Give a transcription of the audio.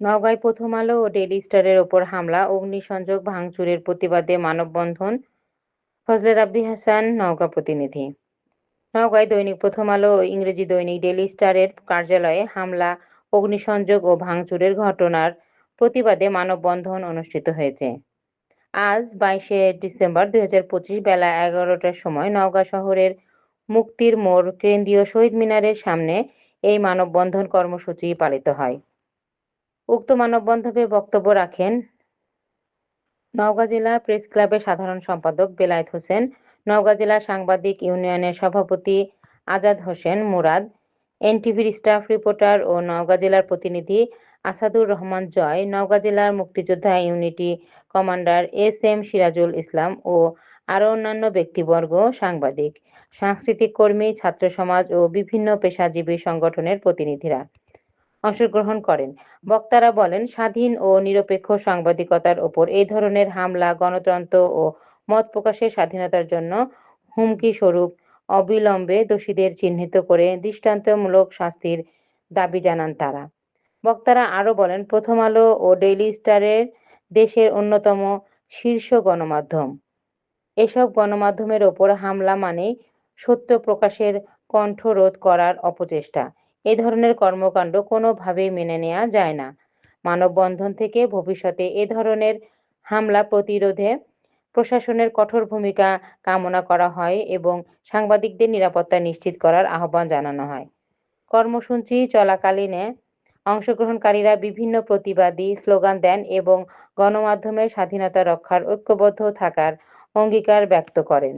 নওগাঁয় প্রথম আলো ও ডেইলি স্টারের ওপর হামলা, অগ্নিসংযোগ, ভাঙচুরের প্রতিবাদে মানববন্ধন, ফজলে রাব্বি হাসান, নওগাঁ প্রতিনিধি। নওগাঁয় দৈনিক প্রথম আলো ও ইংরেজি দৈনিক ডেইলি স্টারের কার্যালয়ে হামলা, অগ্নিসংযোগ ও ভাঙচুরের ঘটনার প্রতিবাদে মানববন্ধন অনুষ্ঠিত হয়েছে। আজ বাইশে ডিসেম্বর দুই হাজার পঁচিশ বেলা এগারোটার সময় নওগাঁ শহরের মুক্তির মোড় কেন্দ্রীয় শহীদ মিনারের সামনে এই মানববন্ধন কর্মসূচি পালিত হয়। উক্ত মানববন্ধনে বক্তব্য রাখেন নওগাঁ জেলা প্রেস ক্লাবের সাধারণ সম্পাদক বেলায়েত হোসেন, নওগাঁ জেলা সাংবাদিক ইউনিয়নের সভাপতি আজাদ হোসেন মুরাদ, এনটিভির স্টাফ রিপোর্টার ও নওগাঁ জেলার প্রতিনিধি আসাদুর রহমান জয়, নওগাঁ জেলার মুক্তিযোদ্ধা unit commander S M Sirajul Islam ও আরও অন্যান্য ব্যক্তিবর্গ, সাংবাদিক, সাংস্কৃতিক কর্মী, ছাত্র সমাজ ও বিভিন্ন পেশাজীবী সংগঠনের প্রতিনিধিরা। অংশগ্রহণ করেন। বক্তারা বলেন, স্বাধীন ও নিরপেক্ষ সাংবাদিকতার ওপর এই ধরনের হামলা, গণতন্ত্র ও মত প্রকাশের স্বাধীনতার জন্য হুমকি স্বরূপ অবিলম্বে দোষীদের চিহ্নিত করে দৃষ্টান্তমূলক শাস্তির দাবি জানান তারা। বক্তারা আরও বলেন, প্রথম আলো ও ডেইলি স্টারের দেশের অন্যতম শীর্ষ গণমাধ্যম। এসব গণমাধ্যমের ওপর হামলা মানে সত্য প্রকাশের কণ্ঠরোধ করার অপচেষ্টা। এ ধরনের কর্মকাণ্ড কোনোভাবেই মেনে নেওয়া যায় না। মানববন্ধন থেকে ভবিষ্যতে এ ধরনের হামলা প্রতিরোধে প্রশাসনের কঠোর ভূমিকা কামনা করা হয় এবং সাংবাদিকদের নিরাপত্তা নিশ্চিত করার আহ্বান জানানো হয়। কর্মসূচি চলাকালীনে অংশগ্রহণকারীরা বিভিন্ন প্রতিবাদী স্লোগান দেন এবং গণমাধ্যমের স্বাধীনতা রক্ষার ঐক্যবদ্ধ থাকার অঙ্গীকার ব্যক্ত করেন।